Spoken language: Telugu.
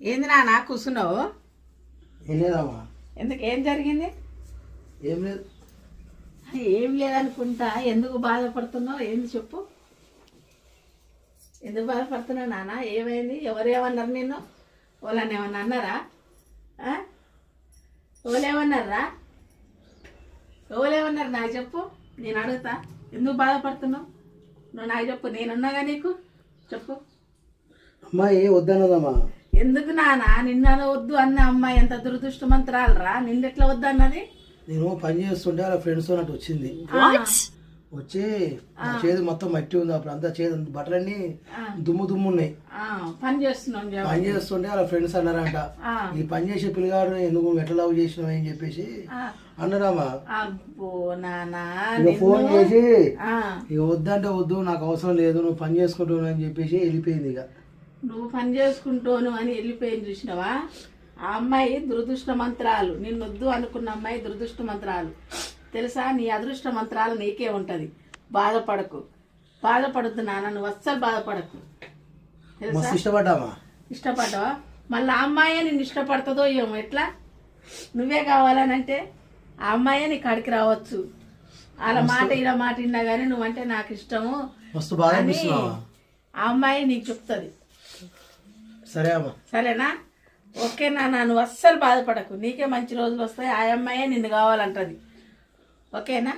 ఏంది నాన్న కూర్చున్నావు? ఏం లేదమ్మా. ఎందుకు ఏం జరిగింది? ఏం లేదు. ఏం లేదనుకుంటా ఎందుకు బాధపడుతున్నావు? ఏంది చెప్పు. ఎందుకు బాధపడుతున్నావు నాన్న? ఏమైంది? ఎవరేమన్నారు నిన్ను? వాళ్ళని ఏమన్నా అన్నారా? ఎవరేమన్నారా ఎవరేమన్నారు నాకు చెప్పు. నేను అడుగుతా. ఎందుకు బాధపడుతున్నావు? నువ్వు నాకు చెప్పు. నేనున్నాగా నీకు? చెప్పు. అమ్మాయి వద్దన్నదమ్మా. ఎందుకు నాన్న నిన్న వద్దు అన్న అమ్మాయి ఎంత దురదృష్టమంతరాలరా నిన్నెట్లా వద్దు అన్నది? నేను పని చేస్తుంటే అలా ఫ్రెండ్స్ అన్నట్టు వచ్చింది. వచ్చి నా చేతి మొత్తం మట్టి ఉంది అప్పుడు. అంతా చేతి బట్టలన్నీ దుమ్ము దుమ్ము ఉన్నాయి. ఆ, పని చేస్తున్నాం. పని చేస్తుంటే అలా ఫ్రెండ్స్ అన్నారంట. ఈ పని చేసే పిల్లగాడు ఎందుకు ఎట్లా లవ్ చేసినావు అని చెప్పేసి నానా ఇక ఫోన్ చేసి ఇక వద్దంటే వద్దు నాకు అవసరం లేదు నువ్వు పని చేసుకుంటున్నావు అని చెప్పేసి వెళ్ళిపోయింది ఇక. నువ్వు పని చేసుకుంటాను అని వెళ్ళిపోయింది చూసినావా? ఆ అమ్మాయి దురదృష్ట మంత్రాలు. నిన్నొద్దు అనుకున్న అమ్మాయి దురదృష్ట మంత్రాలు. తెలుసా? నీ అదృష్ట మంత్రాలు నీకే ఉంటది. బాధపడకు. బాధపడద్దు నాన్న నువ్వు అస్సలు బాధపడకు. తెలుసా? మస్తు ఇష్టపడ్డామా ఇష్టపడ్డావా? మళ్ళీ ఆ అమ్మాయే నిన్ను ఇష్టపడుతుందో ఏమో ఎట్లా? నువ్వే కావాలని అంటే ఆ అమ్మాయే నీ కాడికి రావచ్చు. వాళ్ళ మాట ఇలా మాట విన్నా కానీ నువ్వంటే నాకు ఇష్టము మస్తు అని అనిపిస్తున్నావా ఆ అమ్మాయి నీకు చెప్తుంది. సరే అమ్మా. సరేనా? ఓకే నాన్న నువ్వు అస్సలు బాధపడకు. నీకే మంచి రోజులు వస్తాయి. ఆ అమ్మాయే నిన్ను కావాలంటది. ఓకేనా?